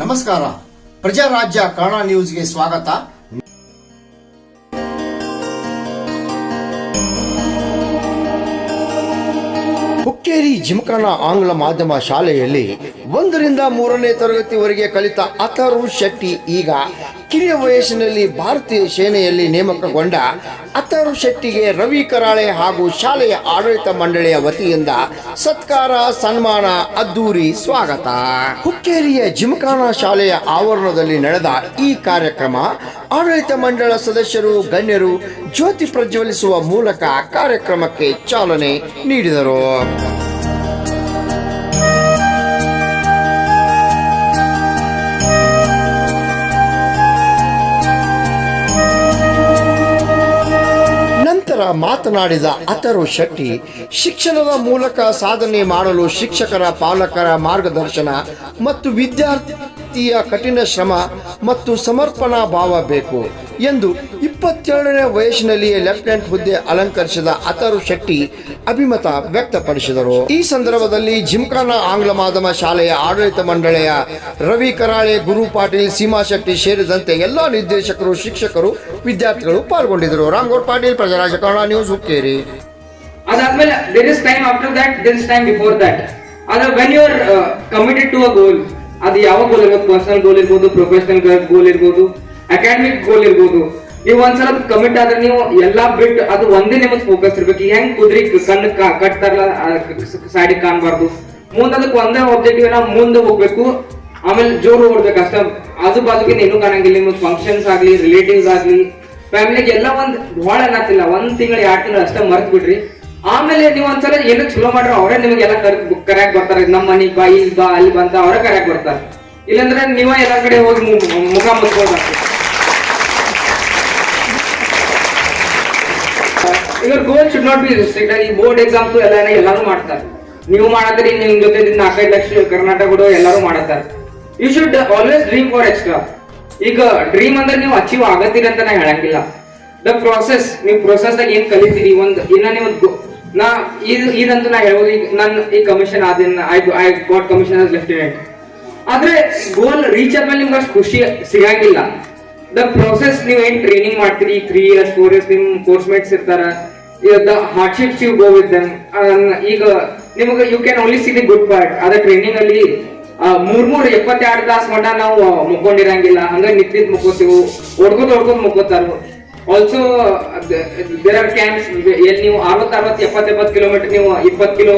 ನಮಸ್ಕಾರ. ಪ್ರಜಾರಾಜ್ಯ ಕನ್ನಡ ನ್ಯೂಸ್ಗೆ ಸ್ವಾಗತ. ಹುಕ್ಕೇರಿ ಜಿಮ್ಖಾನ ಆಂಗ್ಲ ಮಾಧ್ಯಮ ಶಾಲೆಯಲ್ಲಿ ಒಂದರಿಂದ ಮೂರನೇ ತರಗತಿವರೆಗೆ ಕಲಿತ ಅಥರು ಶೆಟ್ಟಿ ಈಗ ಕಿರಿಯ ವಯಸ್ಸಿನಲ್ಲಿ ಭಾರತೀಯ ಸೇನೆಯಲ್ಲಿ ನೇಮಕಗೊಂಡ ಅಥರು ಶೆಟ್ಟಿಗೆ ರವಿ ಕರಾಳೆ ಹಾಗೂ ಶಾಲೆಯ ಆಡಳಿತ ಮಂಡಳಿಯ ವತಿಯಿಂದ ಸತ್ಕಾರ, ಸನ್ಮಾನ ಅದ್ದೂರಿ ಸ್ವಾಗತ. ಹುಕ್ಕೇರಿಯ ಜಿಮಖಾನ ಶಾಲೆಯ ಆವರಣದಲ್ಲಿ ನಡೆದ ಈ ಕಾರ್ಯಕ್ರಮ ಆಡಳಿತ ಮಂಡಳ ಸದಸ್ಯರು, ಗಣ್ಯರು ಜ್ಯೋತಿ ಪ್ರಜ್ವಲಿಸುವ ಮೂಲಕ ಕಾರ್ಯಕ್ರಮಕ್ಕೆ ಚಾಲನೆ ನೀಡಿದರು. ನಂತರ ಮಾತನಾಡಿದ ಅತರು ಶೆಟ್ಟಿ, ಶಿಕ್ಷಣದ ಮೂಲಕ ಸಾಧನೆ ಮಾಡಲು ಶಿಕ್ಷಕರ ಪಾಲಕರ ಮಾರ್ಗದರ್ಶನ ಮತ್ತು ವಿದ್ಯಾರ್ಥಿಯ ಕಠಿಣ ಶ್ರಮ ಮತ್ತು ಸಮರ್ಪಣಾ ಭಾವ ಬೇಕು ಎಂದು ಇಪ್ಪತ್ತೆರಡನೇ ವಯಸ್ಸಿನಲ್ಲಿಯೇ ಲೆಫ್ಟಿನೆಂಟ್ ಹುದ್ದೆ ಅಲಂಕರಿಸಿದ ಅತರು ಶೆಟ್ಟಿ ಅಭಿಮತ ವ್ಯಕ್ತಪಡಿಸಿದರು. ಈ ಸಂದರ್ಭದಲ್ಲಿ ಜಿಮ್ಖಾನ ಆಂಗ್ಲ ಮಾಧ್ಯಮ ಶಾಲೆಯ ಆಡಳಿತ ಮಂಡಳಿಯ ರವಿ ಕರಾಳೆ, ಗುರು ಪಾಟೀಲ್, ಸೀಮಾ ಶೆಟ್ಟಿ ಸೇರಿದಂತೆ ಎಲ್ಲಾ ನಿರ್ದೇಶಕರು, ಶಿಕ್ಷಕರು, ವಿದ್ಯಾರ್ಥಿಗಳು ಪಾಲ್ಗೊಂಡಿದ್ದರು. ರಾಮ್ಗೌಡ್ ಪಾಟೀಲ್, ಪ್ರಜರಾಜ ಕನ್ನಡ ನ್ಯೂಸ್ ಹುಕ್ಕೇರಿ. ಗೋಲ್ ಅದು ಯಾವ ಗೋಲ್ ಇರ್ಬೋದು ಪರ್ಸನಲ್ ಗೋಲ್ ಇರ್ಬೋದು ಪ್ರೊಫೆಷನಲ್ ಗೋಲ್ ಇರ್ಬೋದು ಅಕಾಡೆಮಿಕ್ ಗೋಲ್ ಇರ್ಬೋದು. ನೀವು ಒಂದ್ಸಲ ಕಮಿಟ್ ಆದ್ರೆ ನೀವು ಎಲ್ಲಾ ಬಿಟ್ಟು ಅದು ಒಂದೇ ನಿಮಗೆ ಫೋಕಸ್ ಇರ್ಬೇಕು. ಹೆಂಗ್ ಕುದ್ರಿ ಕಣ್ಣು ಕಟ್ತಾರಲ್ಲ ಸೈಡ್ ಕಾಣಬಾರ್ದು. ಮುಂದೆ ಒಂದೇ ಆಬ್ಜೆಕ್ಟಿವ್ ನಾವು ಮುಂದೆ ಹೋಗ್ಬೇಕು. ಆಮೇಲೆ ಜೋರು ಓಡ್ಬೇಕು ಅಷ್ಟೇ. ಆಜು ಬಾಜುಗೆ ಏನು ಕಾಣಂಗಿಲ್ಲ. ನಿಮ್ಗೆ ಫಂಕ್ಷನ್ಸ್ ಆಗ್ಲಿ ರಿಲೇಟಿವ್ಸ್ ಆಗ್ಲಿ ಫ್ಯಾಮಿಲಿಗೆ ಎಲ್ಲ ಒಂದ್ ಬಹಳ ಅನ್ನತ್ತಿಲ್ಲ ಒಂದ್ ತಿಂಗಳು, ಎರಡು ತಿಂಗಳು ಅಷ್ಟೇ ಮರ್ತ್ ಬಿಡ್ರಿ. ಆಮೇಲೆ ನೀವು ಒಂದ್ಸಲ ಏನೋ ಚಲೋ ಮಾಡ್ರೆ ಅವರೇ ನಿಮಗೆಲ್ಲ ಕರ್ಯಾಕ್ ಬರ್ತಾರೆ. ನಮ್ಮ ಮನಿಗ್ ಬಾ, ಇಲ್ಲಿ ಬಾ, ಅಲ್ಲಿ ಬಂತ ಅವರೇ ಕರ್ಯಾಕ್ ಬರ್ತಾರೆ. ಇಲ್ಲಾಂದ್ರೆ ನೀವೇ ಎಲ್ಲ ಕಡೆ ಹೋಗಿ ಮುಖ ಮುಚ್ಕೊಳ್ಬೇಕು ಈಗ goal should not be restrict ಈ ಬೋರ್ಡ್ ಎಕ್ಸಾಮ್ಸ್ ಎಲ್ಲ ಎಲ್ಲಾನು ಮಾಡ್ತಾರೆ. ನೀವು ಮಾಡತ್ತೀರಿ ನಿಮ್ ಜೊತೆ ನಾಲ್ಕೈದು ಲಕ್ಷ ಕರ್ನಾಟಕಗಳು ಎಲ್ಲರೂ ಮಾಡತ್ತಾರೆ. You should always dream for extra ಈಗ ಡ್ರೀಮ್ ಅಂದ್ರೆ ನೀವು ಅಚೀವ್ ಆಗತ್ತೀರಿ ಅಂತ ನಾ ಹೇಳಂಗಿಲ್ಲ. ದ ಪ್ರೊಸೆಸ್ ನೀವು ಪ್ರೊಸೆಸ್ ದಾಗ ಏನ್ ಕಲಿತೀರಿ? ಒಂದ್ ಇನ್ನ ನೀವು ನಾ ಇದು ಇದಂತ ನಾ ಹೇಳ್ಬೋದು. ಈಗ ನನ್ ಈ commission ಆದಿನ I I got commission lieutenant ಆದ್ರೆ ಗೋಲ್ ರೀಚ್ ಆದ್ಮೇಲೆ ನಿಮ್ಗೆ ಅಷ್ಟು ಖುಷಿ ಸಿಗಂಗಿಲ್ಲ. ದ ಪ್ರೋಸೆಸ್ ನೀವು ಏನ್ ಟ್ರೈನಿಂಗ್ ಮಾಡ್ತೀರಿ? ತ್ರೀ ಇಯರ್ಸ್ ಫೋರ್ ಇಯರ್ಸ್ ನಿಮ್ ಕೋರ್ಸ್ ಮೇಟ್ಸ್ ಇರ್ತಾರ the hardships you go with them ಈಗ ನಿಮಗೆ you can only see the good part ಅದ ಟ್ರೈನಿಂಗ್ ಅಲ್ಲಿ ಮೂರ್ ಮೂರ್ ಎಪ್ಪತ್ತೆರಡು ತಾಸ್ ಮಟ್ಟ ನಾವು ಮುಕ್ಕೊಂಡಿರಂಗಿಲ್ಲ. ಹಂಗ ನಿತ್ತಿದ್ ನಿಂತ್ ಮುಕ್ಕೋತೀವಿ ಹೊಡ್ಕೋದ್ ಹೊಡ್ಕೋದ್ ಮುಕ್ಕೋತಾರ. ಆಲ್ಸೋ ದೇರ್ ಆರ್ ಕ್ಯಾಂಪ್ಸ್ ಎಲ್ಲಿ ನೀವು ಅರವತ್ ಅರವತ್ ಎಪ್ಪತ್ ಎಪ್ಪತ್ ಕಿಲೋಮೀಟರ್ ನೀವು ಇಪ್ಪತ್ ಕಿಲೋ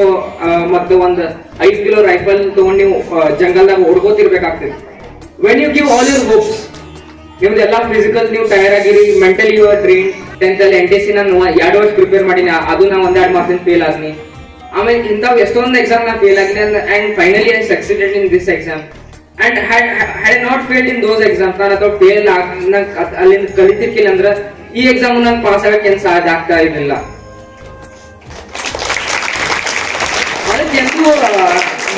ಮತ್ತ ಒಂದ್ ಐದ್ ಕಿಲೋ ರೈಫಲ್ ತಗೊಂಡ್ ನೀವು ಜಂಗಲ್ದಾಗ ಹೊಡ್ಕೋತಿರ್ಬೇಕಾಗ್ತದೆ when you give all your hopes ನಿಮ್ದು ಎಲ್ಲಾ ಫಿಸಿಕಲ್ ನೀವು ಟಯರ್ ಆಗಿರಿ mentally you are train tenth ಅಲ್ಲಿ ಎನ್ ಟಿ ಸಿ ನಾನು ಎರಡು ವರ್ಷ ಪ್ರಿಪೇರ್ ಮಾಡೀನಿ, ಅದು ನಾ ಒಂದೆರಡು ಮಾರ್ಕ್ಸಿಂದ ಫೇಲ್ ಆಗ್ನಿ. ಆಮೇಲೆ ಇಂಥವು ಎಷ್ಟೊಂದು ಎಕ್ಸಾಮ್ ನಾ ಫೇಲ್ ಆಗಿದೆ and finally I succeeded in this exam and had not fail in those exam ನಾನು ಅಥವಾ ಫೇಲ್ ನಂಗೆ ಅಲ್ಲಿಂದ ಕಲಿತಿರ್ಕಿಲ್ಲ ಅಂದ್ರೆ ಈ ಎಕ್ಸಾಮ್ ನಂಗೆ ಪಾಸ್ ಆಗಕ್ಕೆ ಏನ್ ಸಾಧ್ಯ ಆಗ್ತಾ ಇರಲಿಲ್ಲ. ಅದಕ್ಕೆ ಎಂತೂ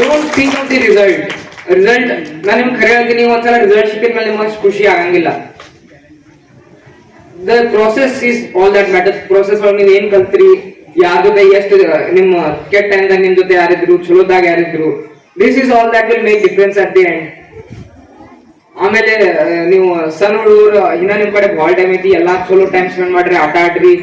don't think of the result result ನಾನು ನಿಮ್ಗೆ ಖರೆ ಹೇಳ್ತೀನಿ ಒಂದ್ಸಲ ರಿಸಲ್ಟ್ ಸಿಕ್ಕಿದ ಮೇಲೆ ನಿಮ್ಗೆ ಖುಷಿ ಆಗಂಗಿಲ್ಲ. The process is all that matter process ಒಳಗೆ ನೀವು ಏನ್ ಕಲ್ತ್ರಿ, ಯಾರ ಜೊತೆ ಎಷ್ಟು, ನಿಮ್ಮ ಕೆಟ್ಟ ಟೈಮ್ದಾಗ ನಿಮ್ ಜೊತೆ ಯಾರಿದ್ರು ಚಲೋದಾಗ ಯಾರಿದ್ರು this is all that will make difference at the end ಆಮೇಲೆ, ನೀವು ಸಣ್ಣ ಹುಡುಗರು, ಇನ್ನ ನಿಮ್ ಕಡೆ ಬಾಲ್ ಟೈಮ್ ಐತಿ, ಎಲ್ಲಾ ಚಲೋ ಟೈಮ್ ಸ್ಪೆಂಡ್ ಮಾಡ್ರಿ, ಆಟ ಆಡ್ರಿ